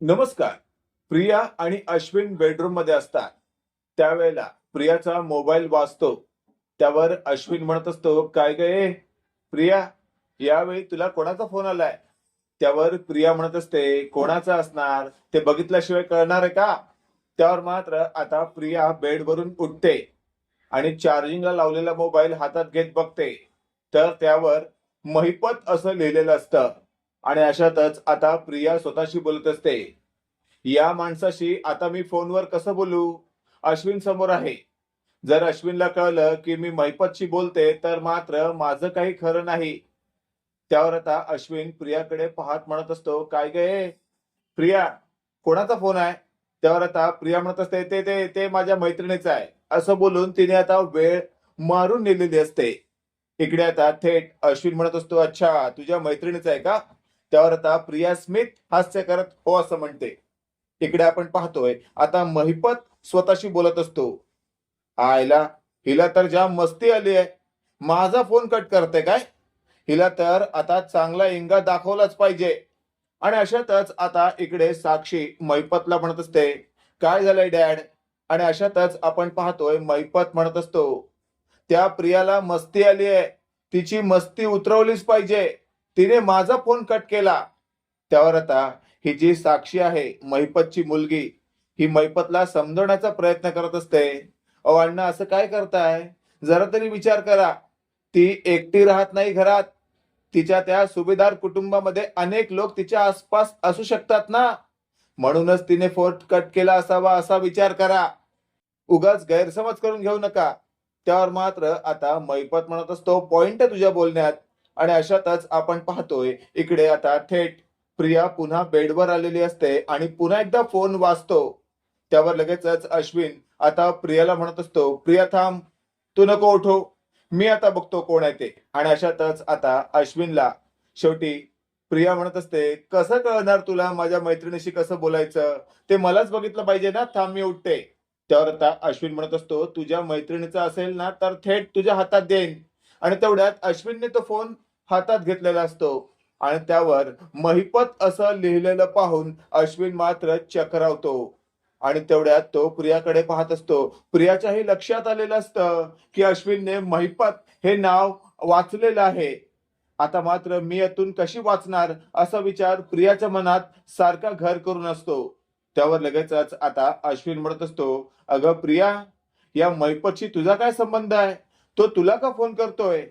नमस्कार. प्रिया आणि अश्विन बेडरूममध्ये असतात. त्यावेळेला प्रियाचा मोबाईल वाजतो त्यावर अश्विन म्हणत असतो काय गे प्रिया यावेळी तुला कोणाचा फोन आलाय? त्यावर प्रिया म्हणत असते कोणाचा असणार? ते बघितल्याशिवाय कळणार आहे का? त्यावर मात्र आता प्रिया बेडवरून उठते आणि चार्जिंगला लावलेला मोबाईल हातात घेत बघते. तर त्यावर महिपत असं लिहिलेलं असतं. आणि अशातच आता प्रिया स्वतःशी बोलत असते. या माणसाशी आता मी फोनवर कसं बोलू? अश्विन समोर आहे. जर अश्विनला कळलं की मी महिपतशी बोलते तर मात्र माझं काही खरं नाही. त्यावर आता अश्विन प्रियाकडे पाहत म्हणत असतो काय गे प्रिया कोणाचा फोन आहे? त्यावर आता प्रिया म्हणत असते ते ते ते माझ्या मैत्रिणीचं आहे. असं बोलून तिने आता वेळ मारून नेलेली असते. इकडे आता थेट अश्विन म्हणत असतो अच्छा तुझ्या मैत्रिणीचा आहे का? त्यावर आता प्रिया स्मिथ हास्य करत हो असं म्हणते. इकडे आपण पाहतोय आता महिपत स्वतःशी बोलत असतो. आयला हिला तर ज्या मस्ती आली आहे. माझा फोन कट करते काय? हिला तर आता चांगला इंगा दाखवलाच पाहिजे. आणि अशातच आता इकडे साक्षी मैपतला म्हणत असते. काय झालंय डॅड? आणि अशातच आपण पाहतोय मैपत म्हणत असतो. त्या प्रियाला मस्ती आली आहे. तिची मस्ती उतरवलीच पाहिजे. तिने माझा फोन कट केला. त्यावर आता ही जी साक्षी आहे महिपतची मुलगी ही महिपतला समजवण्याचा प्रयत्न करत असते. अहो अण्णा असं काय करताय? जरा तरी विचार करा. ती एकटी राहत नाही घरात. तिच्या त्या सुभेदार कुटुंबामध्ये अनेक लोक तिच्या आसपास असू शकतात ना? म्हणूनच तिने फोन कट केला असावा असा विचार करा. उगाच गैरसमज करून घेऊ नका. त्यावर मात्र आता मैपत म्हणत असतो पॉइंट आहे तुझ्या बोलण्यात. आणि अशातच आपण पाहतोय इकडे आता थेट प्रिया पुन्हा बेडवर आलेली असते आणि पुन्हा एकदा फोन वाचतो त्यावर लगेचच अश्विन आता प्रियाला म्हणत असतो प्रिया थांब तू नको उठो. मी आता बघतो कोण आहे ते. आणि अशातच आता अश्विनला शेवटी प्रिया म्हणत असते कसं कळणार तुला माझ्या मैत्रिणीशी कसं बोलायचं? ते मलाच बघितलं पाहिजे ना थांब मी उठते. त्यावर आता अश्विन म्हणत असतो तुझ्या मैत्रिणीचा असेल ना तर थेट तुझ्या हातात देईन. आणि तेवढ्यात अश्विनने तो फोन हातात घेतलेला असतो. आणि त्यावर महिपत असं लिहिलेलं पाहून अश्विन मात्र चक्रावतो. आणि तेवढ्यात तो प्रियाकडे पाहत असतो. प्रियाच्याही लक्षात आलेलं असतं की अश्विनने महिपत हे नाव वाचलेलं आहे. आता मात्र मी यातून कशी वाचणार असा विचार प्रियाच्या मनात सारखा घर करून असतो. त्यावर लगेचच आता अश्विन म्हणत असतो अगं प्रिया या महिपतशी तुझा काय संबंध आहे? तो तुला का फोन करतोय?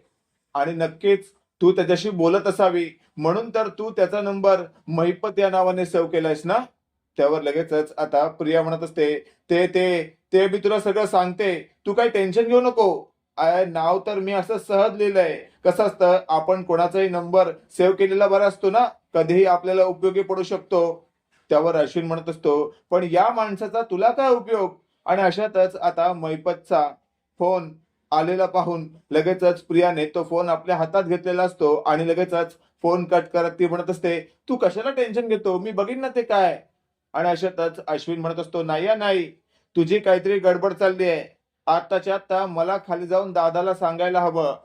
आणि नक्कीच तू त्याच्याशी बोलत असावी. म्हणून तर तू त्याचा नंबर महिपत या नावाने सेव्ह केलायस ना? त्यावर लगेचच आता प्रिया म्हणत असते ते ते ते मी तुला सगळं सांगते. तू काही टेन्शन घेऊ नको. आय नाव तर मी असं सहज लिहिलंय. कसं असतं आपण कोणाचाही नंबर सेव्ह केलेला बरा असतो ना? कधीही आपल्याला उपयोगी पडू शकतो. त्यावर अश्विन म्हणत असतो पण या माणसाचा तुला काय उपयोग? आणि अशातच आता मैपतचा फोन आलेला पाहून लगेचच प्रियाने तो फोन आपल्या हातात घेतलेला असतो आणि लगेचच फोन कट करत ती म्हणत असते तू कशाला टेन्शन घेतो? मी बघीन ना ते काय. आणि अशातच अश्विन म्हणत असतो नाही या नाही तुझी काहीतरी गडबड चालली आहे. आत्ताच्या आत्ता मला खाली जाऊन दादाला सांगायला हवं.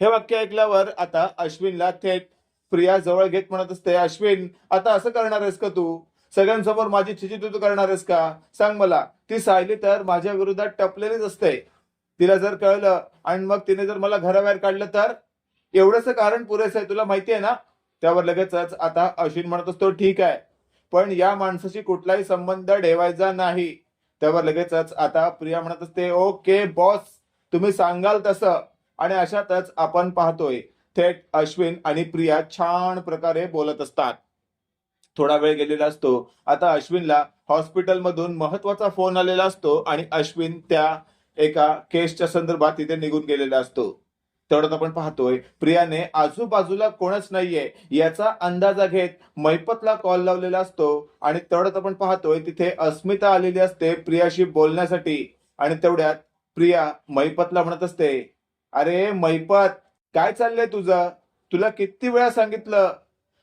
हे वाक्य ऐकल्यावर आता अश्विनला थेट प्रिया जवळ घेत म्हणत असते अश्विन आता असं करणार आहेस का तू? सगळ्यांसमोर माझी छिचितू करणार आहेस का? सांग मला ती सायली तर माझ्या विरोधात टपलेलीच असते. तिला जर कळलं आणि मग तिने जर मला घराबाहेर काढलं तर? एवढंच कारण पुरेसं आहे तुला माहिती आहे ना? त्यावर लगेचच आता अश्विन म्हणत असतो ठीक आहे. पण या माणसाशी कुठलाही संबंध ठेवायचा नाही. त्यावर लगेचच आता प्रिया म्हणत असते ओके बॉस तुम्ही सांगाल तसं. आणि अशातच आपण पाहतोय थेट अश्विन आणि प्रिया छान प्रकारे बोलत असतात. थोडा वेळ गेलेला असतो. आता अश्विनला हॉस्पिटलमधून महत्त्वाचा फोन आलेला असतो आणि अश्विन त्या एका केसच्या संदर्भात तिथे निघून गेलेला असतो. तेवढ्यात आपण पाहतोय प्रियाने आजूबाजूला कोणच नाहीये याचा अंदाजा घेत मैपतला कॉल लावलेला असतो आणि तेवढ्यात आपण पाहतोय तिथे अस्मिता आलेली असते प्रियाशी बोलण्यासाठी. आणि तेवढ्यात प्रिया मैपतला म्हणत असते अरे मैपत काय चाललंय तुझं? तुला किती वेळा सांगितलं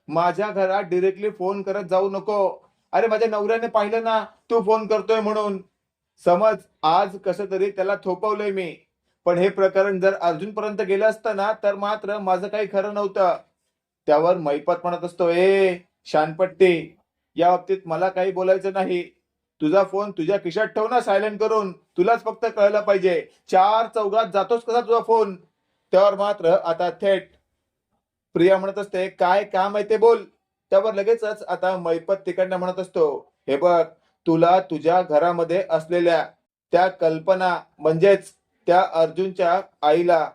माझ्या घरात डिरेक्टली फोन करत जाऊ नको. अरे माझ्या नवऱ्याने पाहिलं ना तू फोन करतोय म्हणून. समज आज कसं तरी त्याला थोपवलंय मी. पण हे प्रकरण जर अर्जुनपर्यंत गेलं असतं ना तर मात्र माझं काही खरं नव्हतं. त्यावर मैपत म्हणत असतो ए शानपट्टी या बाबतीत मला काही बोलायचं नाही. तुझा फोन तुझ्या खिशात ठेव ना सायलेंट करून. तुलाच फक्त कळलं पाहिजे. चार चौघात जातोच कसा तुझा फोन? त्यावर मात्र आता थेट प्रिया म्हणत असते काय काम आहे ते बोल. त्यावर लगेचच आता मैपत तिकडनं म्हणत असतो हे बघ तुला तुझ्या घरामध्ये असलेल्या त्या कल्पना म्हणजेच त्या अर्जुनच्या आईला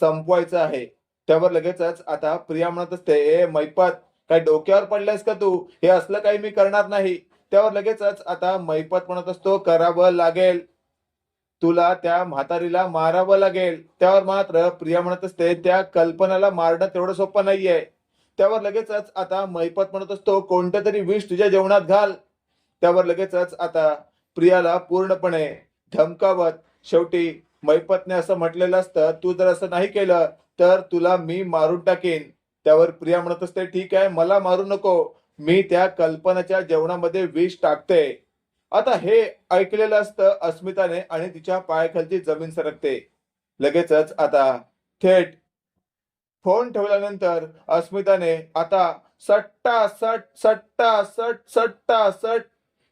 संपवायचं आहे. त्यावर लगेचच आता प्रिया म्हणत असते ए मैपत काय डोक्यावर पडलायस का तू? हे असलं काही मी करणार नाही. त्यावर लगेचच आता मैपत म्हणत असतो करावं लागेल. तुला त्या म्हातारीला मारावं लागेल. त्यावर मात्र प्रिया म्हणत असते त्या कल्पनाला मारणं तेवढं सोपं नाहीये. त्यावर लगेचच आता मैपत म्हणत असतो कोणतं तरी विष तुझ्या जेवणात घाल. त्यावर लगेचच आता प्रियाला पूर्णपणे धमकावत शेवटी मैपतने असं म्हटलेलं असतं तू जर असं नाही केलं तर तुला मी मारून टाकेन. त्यावर प्रिया म्हणत असते ठीक आहे मला मारू नको मी त्या कल्पनाच्या जेवणामध्ये विष टाकते. आता हे ऐकलेलं असतं अस्मिताने आणि तिच्या पायाखालची जमीन सरकते. लगेचच आता थेट फोन ठेवल्यानंतर अस्मिताने आता सट्टा सट सट्टा सट सट्टा सट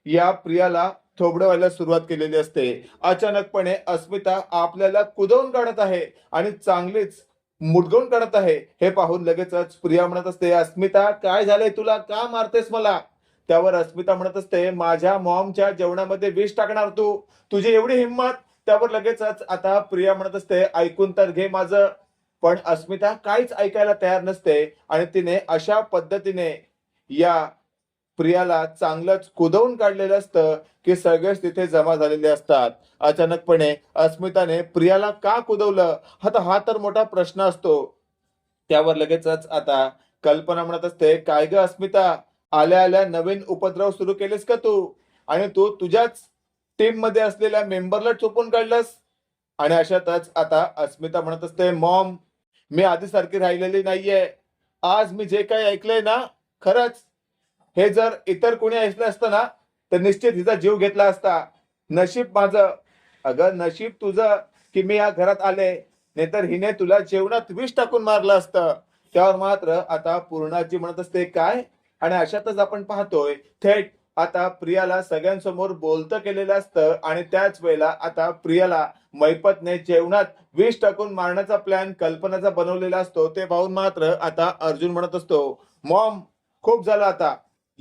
या प्रियाला थोबडवायला सुरुवात केलेली असते. अचानकपणे अस्मिता आपल्याला कुदवून काढत आहे आणि चांगलीच मुडगवून काढत आहे. हे पाहून लगेचच प्रिया म्हणत असते अस्मिता काय झालंय तुला? का मारतेस मला? त्यावर अस्मिता म्हणत असते माझ्या मॉमच्या जेवणामध्ये विष टाकणार तू. तुझी एवढी हिंमत. त्यावर लगेचच आता प्रिया म्हणत असते ऐकून तर घे माझं. पण अस्मिता काहीच ऐकायला तयार नसते आणि तिने अशा पद्धतीने या प्रियाला चांगलंच कुदवून काढलेलं असतं की सगळेच तिथे जमा झालेले असतात. अचानकपणे अस्मिताने प्रियाला का कुदवलं? आता हा तर मोठा प्रश्न असतो. त्यावर लगेचच आता कल्पना म्हणत असते काय ग अस्मिता? आल्या आल्या नवीन उपद्रव सुरू केलेस का तू? आणि तू तुझ्याच टीममध्ये असलेल्या मेंबरला चुपून काढलंस? आणि अशातच आता अस्मिता म्हणत असते मॉम मी आधी सारखी राहिलेली नाहीये. आज मी जे काही ऐकलंय ना खरंच हे जर इतर कोणी ऐकलं असतं ना तर निश्चित हिचा जीव घेतला असता. नशीब माझं. अगं नशीब तुझं की मी या घरात आले नाहीतर हिने तुला जेवणात विष टाकून मारलं असतं. त्यावर मात्र आता पूर्णाजी म्हणत असते काय? आणि अशातच आपण पाहतोय थेट आता प्रियाला सगळ्यांसमोर बोलतं केलेलं असतं आणि त्याच वेळेला आता प्रियाला मैपतने जेवणात विष टाकून मारण्याचा प्लॅन कल्पनाचा बनवलेला असतो. ते पाहून मात्र आता अर्जुन म्हणत असतो मॉम खूप झालं आता.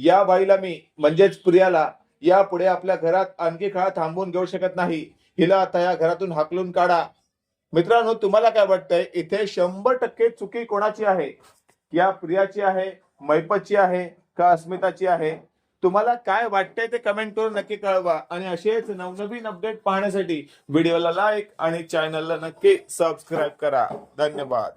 या बाईला मी म्हणजेच प्रियाला यापुढे आपल्या घरात आणखी काळ थांबवून घेऊ शकत नाही. हिला आता या घरातून हाकलून काढा. मित्रांनो तुम्हाला काय वाटतंय? इथे शंभर टक्के चुकी कोणाची आहे? या प्रियाची आहे मैपतची आहे का अस्मिताची आहे? तुम्हाला काय वाटतंय ते कमेंट करून नक्की कळवा. आणि असेच नवनवीन अपडेट पाहण्यासाठी व्हिडिओला लाईक आणि चॅनलला नक्की सबस्क्राईब करा. धन्यवाद.